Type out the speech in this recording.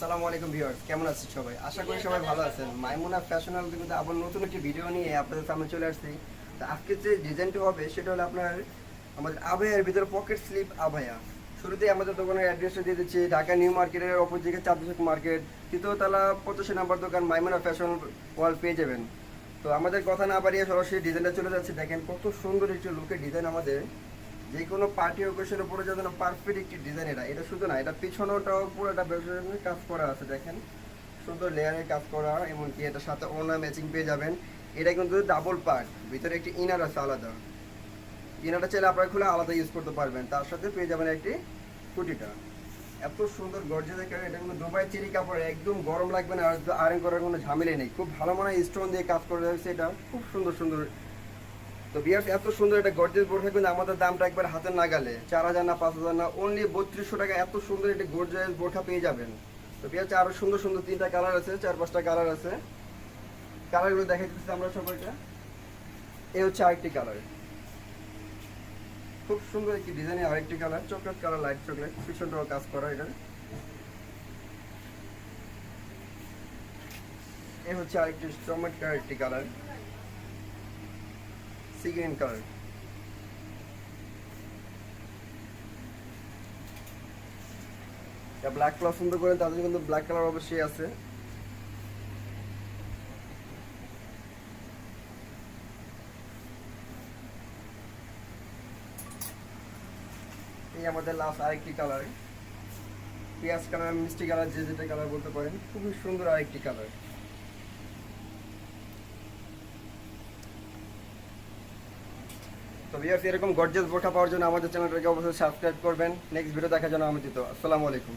আসসালামু আলাইকুম ভিউয়ার্স, কেমন আছেন সবাই? আশা করি সবাই ভালো আছেন। মাইমুনা ফ্যাশনাল কিন্তু আবার নতুন একটি ভিডিও নিয়ে আপনাদের সামনে চলে আসছি। তো আজকে যে ডিজাইনটি হবে, সেটা হলো আপনার আমাদের আভায়ার ভিতরে পকেট স্লিপ আভায়া শুরুতেই আমাদের দোকানের অ্যাড্রেসটা দিয়ে দিচ্ছি, ঢাকা নিউ মার্কেটের অপোজিটে চাঁদশোক মার্কেট তৃতীয়তলা পঁচাশি নাম্বার দোকান, মাইমুনা ফ্যাশন ওয়াল পেয়ে যাবেন। তো আমাদের কথা না বাড়িয়ে সরাসরি ডিজাইনটা চলে যাচ্ছে। দেখেন কত সুন্দর একটি লুকের ডিজাইন আমাদের। যে কোনো পার্টি অকেশনের উপরে যাতে পারফেক্ট একটি ডিজাইন এটা এটা শুধু না, এটা পিছনেটাও পুরো একটা ব্যবসায়িক কাজ করা আছে, দেখেন। সুন্দর লেয়ারের কাজ করা, এমনকি এটার সাথে ওনা ম্যাচিং পেয়ে যাবেন। এটা কিন্তু ডাবল পার্ট ভিতরে একটি ইনার আছে আলাদা। ইনারটা চাইলে আপনারা খুলে আলাদা ইউজ করতে পারবেন, তার সাথে পেয়ে যাবেন একটি কুটিটা। এত সুন্দর গর্জে দেখে এটা কিন্তু দুবাই চিরি কাপড়, একদম গরম লাগবে না, আর আয়রন করার কোনো ঝামেলাই নেই। খুব ভালো মনে স্টোন দিয়ে কাজ করে রয়েছে এটা, খুব সুন্দর সুন্দর তো বিয়ার্স এত সুন্দর একটা গর্জেস বোরখা কিন্তু আমাদের দামটা একবার হাতের নাগালে। চার হাজার না, পাঁচ হাজার না অনলি বত্রিশশো টাকা এত সুন্দর একটা গর্জেস বোরখা পেয়ে যাবেন। তো বিয়ার্স আরও সুন্দর সুন্দর তিনটা কালার আছে, চার পাঁচটা কালার আছে। কালারগুলো দেখা দিচ্ছি আমরা সবাইকে। এই হচ্ছে আরেকটি কালার খুব সুন্দর একটি ডিজাইনের আরেকটি colour chocolate colour light chocolate পিছনটাও কাজ করা এটা। এই হচ্ছে আরেকটি চমৎকার একটি colour sea green colour black পছন্দ করেন তাদের কিন্তু ব্ল্যাক কালার অবশ্যই আছে। এই আমাদের লাস্ট আরেকটি কালার পেঁয়াজ কালার মিষ্টি কালার যে যেটা কালার বলতে পারেন, খুবই সুন্দর আরেকটি কালার তো ভিউয়ার্স এরকম গর্জিয়াস বোরখা পাওয়ার জন্য আমাদের চ্যানেলটাকে অবশ্যই সাবস্ক্রাইব করবেন। নেক্সট ভিডিও দেখার জন্য আমন্ত্রিত। আসসালামু আলাইকুম।